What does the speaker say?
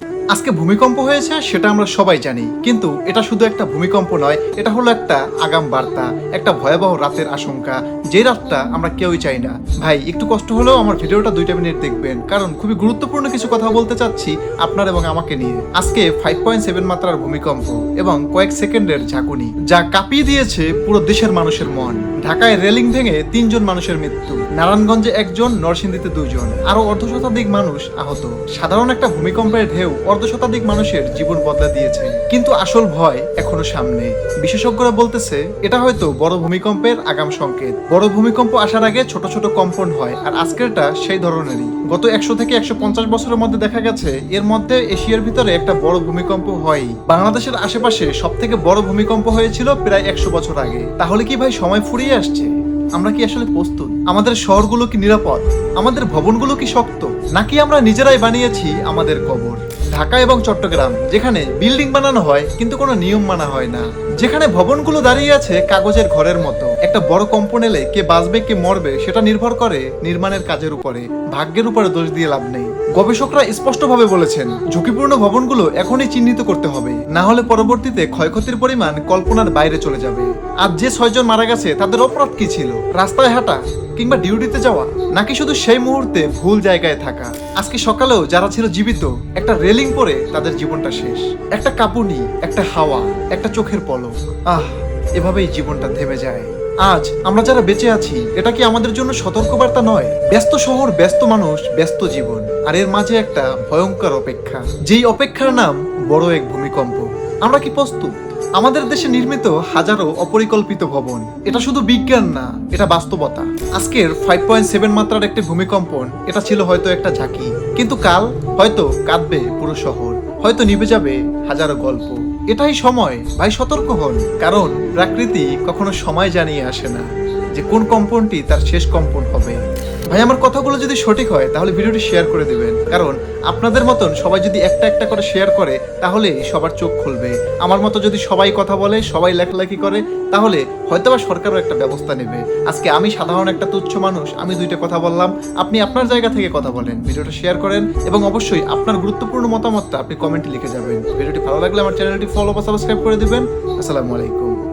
Mm-hmm. আজকে ভূমিকম্প হয়েছে, সেটা আমরা সবাই জানি। কিন্তু এটা শুধু একটা ভূমিকম্প নয়, এটা হলো একটা আগাম বার্তা, একটা ভয়াবহ রাতের আশঙ্কা। যে রাতটা আমরা কেউই চাই না। ভাই, একটু কষ্ট হলেও আমার ভিডিওটা দুইটা মিনিট দেখবেন, কারণ খুবই গুরুত্বপূর্ণ কিছু কথা বলতে চাচ্ছি আপনার এবং আমাকে নিয়ে। আজকে ফাইভ পয়েন্ট সেভেন মাত্রার ভূমিকম্প এবং কয়েক সেকেন্ডের ঝাঁকুনি, যা কাঁপিয়ে দিয়েছে পুরো দেশের মানুষের মন। ঢাকায় রেলিং ভেঙে তিনজন মানুষের মৃত্যু, নারায়ণগঞ্জে একজন, নরসিংদীতে দুজন, আরও অর্ধ শতাধিক মানুষ আহত। সাধারণ একটা ভূমিকম্পের ঢেউ অর্ধ শতাধিক মানুষের জীবন বদলে দিয়েছে। কিন্তু আসল ভয় এখনও সামনে। বিশেষজ্ঞরা বলতেছে, এটা হয়তো বড় ভূমিকম্পের আগাম সংকেত। বড় ভূমিকম্প আসার আগে ছোট ছোট কম্পন হয়, আর আজকেরটা সেই ধরনেরই। গত একশো থেকে একশো পঞ্চাশ বছরের মধ্যে দেখা গেছে, এর মধ্যে এশিয়ার ভিতরে একটা বড় ভূমিকম্প হয় বাংলাদেশের আশেপাশে সব থেকে বড় ভূমিকম্প হয়েছিল প্রায় একশো বছর আগে। তাহলে কি ভাই সময় ফুরিয়ে আসছে? আমরা কি আসলে প্রস্তুত? আমাদের শহরগুলো কি নিরাপদ? আমাদের ভবনগুলো কি শক্ত? নাকি আমরা নিজেরাই বানিয়েছি আমাদের কবর? ঢাকা এবং চট্টগ্রাম, যেখানে বিল্ডিং বানানো হয়, কিন্তু কোনো নিয়ম মানা হয় না। যেখানে ভবনগুলো দাঁড়িয়ে আছে কাগজের ঘরের মতো। একটা বড় কম্পন এলে কে বাঁচবে, কে মরবে, সেটা নির্ভর করে নির্মাণের কাজের উপরে। ভাগ্যের উপরে দোষ দিয়ে লাভ নেই। গবেষকরা স্পষ্টভাবে বলেছেন, ঝুঁকিপূর্ণ ভবনগুলো এখনই চিহ্নিত করতে হবে। না হলে পরবর্তীতে ক্ষয়ক্ষতির পরিমাণ কল্পনার বাইরে চলে যাবে। আর যে ছয়জন মারা গেছে, তাদের অপরাধ কি ছিল? রাস্তায় হাঁটা কিংবা ডিউটিতে যাওয়া, নাকি শুধু সেই মুহূর্তে ভুল জায়গায় থাকা? আজকে সকালেও যারা ছিল জীবিত, একটা রেলিং পরে তাদের জীবনটা শেষ। একটা কাপুনি, একটা হাওয়া, একটা চোখের পলক। আহ, এভাবেই জীবনটা থেমে যায়। আজ আমরা যারা বেঁচে আছি, এটা কি আমাদের জন্য সতর্কবার্তা নয়? ব্যস্ত শহর, ব্যস্ত মানুষ, ব্যস্ত জীবন। আর এর মাঝে একটা ভয়ঙ্কর অপেক্ষা। যেই অপেক্ষার নাম বড় এক ভূমিকম্প। আমরা কি প্রস্তুত? আমাদের দেশে নির্মিত হাজারো অপরিকল্পিত ভবন। এটা শুধু বিজ্ঞান না, এটা বাস্তবতা। আজকের ফাইভ পয়েন্ট সেভেন মাত্রার একটি ভূমিকম্পন, এটা ছিল হয়তো একটা ঝাঁকি। কিন্তু কাল হয়তো কাঁদবে পুরো শহর, হয়তো নিভে যাবে হাজারো গল্প। এটাই সময়, ভাই সতর্ক হন, কারণ প্রাকৃতি কখনো সময় জানিয়ে আসে না যে কোন কম্পনটি তার শেষ কম্পন হবে। ভাই, আমার কথাগুলো যদি সঠিক হয়, তাহলে ভিডিওটি শেয়ার করে দিবেন। কারণ আপনাদের মতন সবাই যদি একটা একটা করে শেয়ার করে, তাহলে সবার চোখ খুলবে। আমার মতো যদি সবাই কথা বলে, সবাই লেখালেখি করে, তাহলে হয়তোবা সরকারও একটা ব্যবস্থা নেবে। আজকে আমি সাধারণ একটা তুচ্ছ মানুষ, আমি দুইটা কথা বললাম, আপনি আপনার জায়গা থেকে কথা বলেন, ভিডিওটা শেয়ার করেন, এবং অবশ্যই আপনার গুরুত্বপূর্ণ মতামতটা আপনি কমেন্টে লিখে যাবেন। ভিডিওটি ভালো লাগলে আমার চ্যানেলটি ফলো বা সাবস্ক্রাইব করে দিবেন। আসসালামু আলাইকুম।